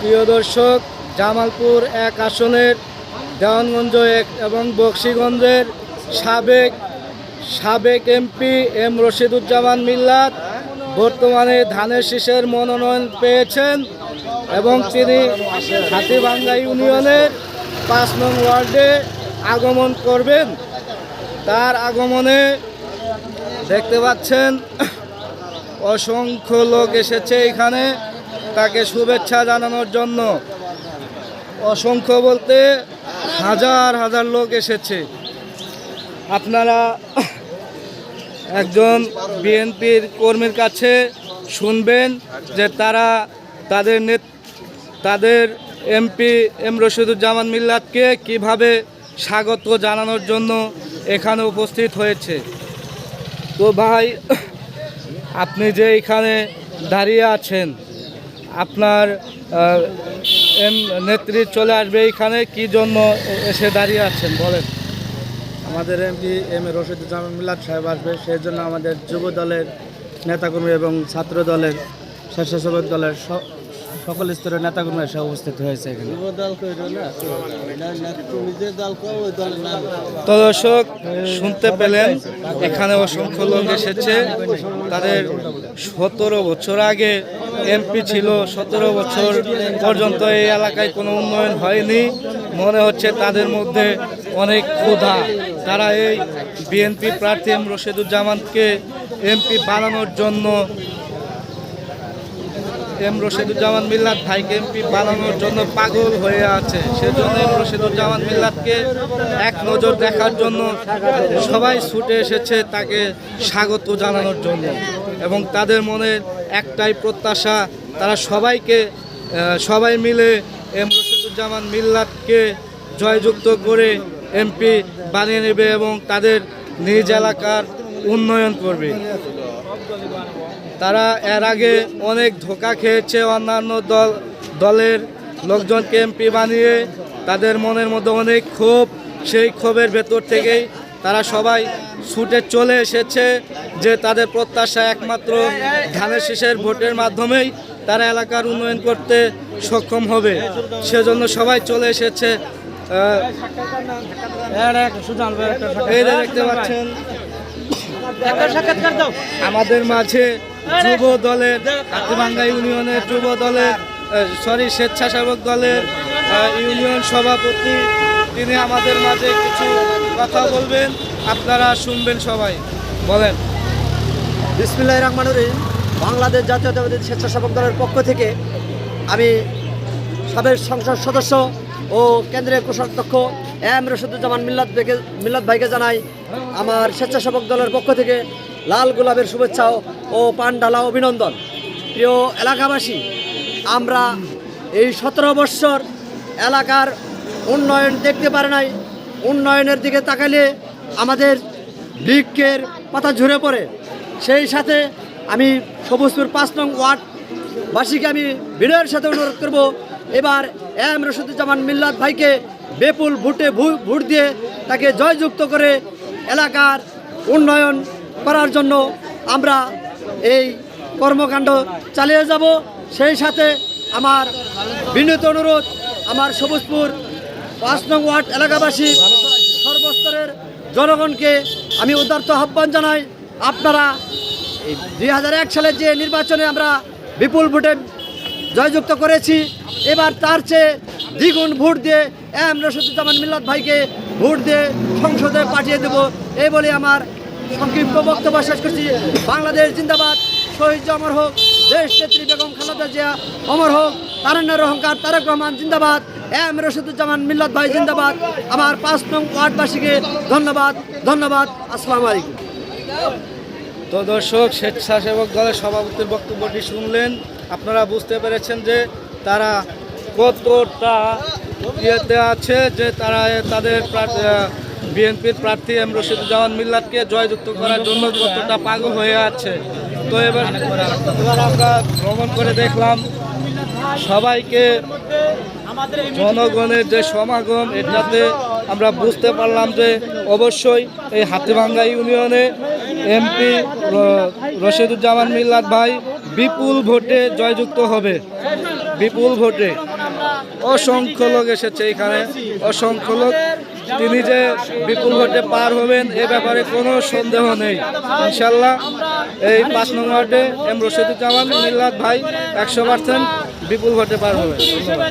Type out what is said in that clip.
প্রিয় দর্শক, জামালপুর এক আসনের দেওয়ানগঞ্জ এক এবং বক্সিগঞ্জের সাবেক সাবেক এমপি এম রশিদুজ্জামান মিল্লাত বর্তমানে ধানের শীষের মনোনয়ন পেয়েছেন এবং তিনি হাতিভাঙ্গা ইউনিয়নের পাঁচ নং ওয়ার্ডে আগমন করবেন। তার আগমনে দেখতে পাচ্ছেন, অসংখ্য লোক এসেছে এখানে। তাকে শুভেচ্ছা জানানোর জন্য অসংখ্য বলতে হাজার হাজার লোক এসেছে। আপনারা একজন বিএনপির কর্মীর কাছে শুনবেন যে তারা তাদের নেত তাদের এমপি এম রশিদুজ্জামান মিল্লাতকে কীভাবে স্বাগত জানানোর জন্য এখানে উপস্থিত হয়েছে। তো ভাই, আপনি যে এখানে দাঁড়িয়ে আছেন আপনার এম নেত্রী চলে আসবে এইখানে কি জন্য এসে দাঁড়িয়ে আছেন বলেন? আমাদের এমপি এম এ রশিদুজ্জামান মিল্লাত সাহেব আসবে সেই জন্য আমাদের যুব দলের নেতাকর্মী এবং ছাত্র দলের স্বেচ্ছাসেবক দলের সকল স্তরের নেতাকর্মী এসে উপস্থিত হয়েছে এখানে। তো দর্শক শুনতে পেলেন এখানে অসংখ্য লোক এসেছে। তাদের সতেরো বছর আগে এমপি ছিল সতেরো বছর পর্যন্ত এই এলাকায় কোনো উন্নয়ন হয়নি। মনে হচ্ছে তাদের মধ্যে অনেক ক্ষুধা। তারা এই বিএনপি প্রার্থী এম রশিদুজ্জামানকে এমপি বানানোর জন্য এম রশিদুজ্জামান মিল্লাত ভাইকে এমপি বানানোর জন্য পাগল হয়ে আছে। সেজন্য এম রশিদুজ্জামান মিল্লাতকে এক নজর দেখার জন্য সবাই ছুটে এসেছে তাকে স্বাগত জানানোর জন্য। এবং তাদের মনে একটাই প্রত্যাশা, তারা সবাইকে সবাই মিলে এম রশিদুজ্জামান মিল্লাতকে জয়যুক্ত করে এমপি বানিয়ে নেবে এবং তাদের নিজ এলাকার উন্নয়ন করবে। তারা এর আগে অনেক ধোকা খেয়েছে অন্যান্য দল, দলের লোকজনকে এমপি বানিয়ে, তাদের মনের মধ্যে অনেক ক্ষোভ, সেই ক্ষোভের ভেতর থেকেই তারা সবাই ছুটে চলে এসেছে। যে তাদের প্রত্যাশা একমাত্র ধানের শীষের ভোটের মাধ্যমেই তারা এলাকার উন্নয়ন করতে সক্ষম হবে। সেজন্য সবাই চলে এসেছে এই দেখতে পাচ্ছেন আমাদের মাঝে যুব দলের হাতিভাঙ্গা ইউনিয়নের যুব দলের সরি স্বেচ্ছাসেবক দলের ইউনিয়ন সভাপতি তিনি আমাদের মাঝে কিছু কথা বলবেন আপনারা শুনবেন সবাই। বলেন। বিসমিল্লাহ রহমানুর রহিম। বাংলাদেশ জাতীয়তাবাদী স্বেচ্ছাসেবক দলের পক্ষ থেকে আমি সাবেক সংসদ সদস্য ও কেন্দ্রীয় কোষাধ্যক্ষ এম রশিদুজ্জামান মিল্লাত ভাইকে মিল্লাত ভাইকে জানাই আমার স্বেচ্ছাসেবক দলের পক্ষ থেকে লাল গোলাপের শুভেচ্ছা ও পানডালা অভিনন্দন। প্রিয় এলাকাবাসী, আমরা এই সতেরো বৎসর এলাকার উন্নয়ন দেখতে পারে নাই। উন্নয়নের দিকে তাকালে আমাদের বৃক্ষের পাতা ঝরে পড়ে। সেই সাথে আমি সবুজপুর পাঁচ নং ওয়ার্ডবাসীকে আমি বিনয়ের সাথে অনুরোধ করব, এবার এম রশিদুজ্জামান মিল্লাত ভাইকে বেপুল ভোটে ভোট দিয়ে তাকে জয়যুক্ত করে এলাকার উন্নয়ন করার জন্য আমরা এই কর্মকাণ্ড চালিয়ে যাব। সেই সাথে আমার বিনীত অনুরোধ, আমার সবুজপুর পাঁচ নং ওয়ার্ড এলাকাবাসী, সর্বস্তরের জনগণকে আমি উদার্ত আহ্বান জানাই। আপনারা দুই সালের যে নির্বাচনে আমরা বিপুল ভোটে জয়যুক্ত করেছি, এবার তার চেয়ে দ্বিগুণ ভোট দিয়ে এম রশিদুজ্জামান মিল্লাত ভাইকে ভোট দিয়ে সংসদে পাঠিয়ে দেব। এই বলে আমার সংক্ষিপ্ত বক্তব্য শেষ করছি। বাংলাদেশ জিন্দাবাদ, শহীদ অমর হোক, দেশ নেত্রী বেগম খালেদা জিয়া অমর হোক তারণ্যের অহংকার তারেক রহমান জিন্দাবাদ, এম রশিদুজ্জামান মিল্লাত ভাই জিন্দাবাদ। আমার পাঁচ নং ওয়ার্ডবাসীকে ধন্যবাদ ধন্যবাদ। আসসালামু আলাইকুম। তো দর্শক, স্বেচ্ছাসেবক দলের সভাপতির বক্তব্যটি শুনলেন। আপনারা বুঝতে পেরেছেন যে তারা কতটা ইয়েতে আছে, যে তারা তাদের বিএনপির প্রার্থী এম রশিদুজ্জামান মিল্লাতকে জয়যুক্ত করার জন্য কতটা পাগল হয়ে আছে। তো এবার এবার আমরা ভ্রমণ করে দেখলাম, সবাইকে জনগণের যে সমাগম, এটাতে আমরা বুঝতে পারলাম যে অবশ্যই এই হাতিভাঙ্গা ইউনিয়নে এমপি রশিদুজ্জামান মিল্লাত ভাই বিপুল ভোটে জয়যুক্ত হবে। বিপুল ভোটে। অসংখ্য লোক এসেছে এখানে। অসংখ্য লোক। তিনি যে বিপুল ভোটে পার হবেন, এ ব্যাপারে কোনো সন্দেহ নেই। ইনশাল্লাহ এই পাঁচ নং ওয়ার্ডে এম রশিদুজ্জামান মিল্লাত ভাই একশো পার্সেন্ট বিপুল ভোটে পার হবে। ধন্যবাদ।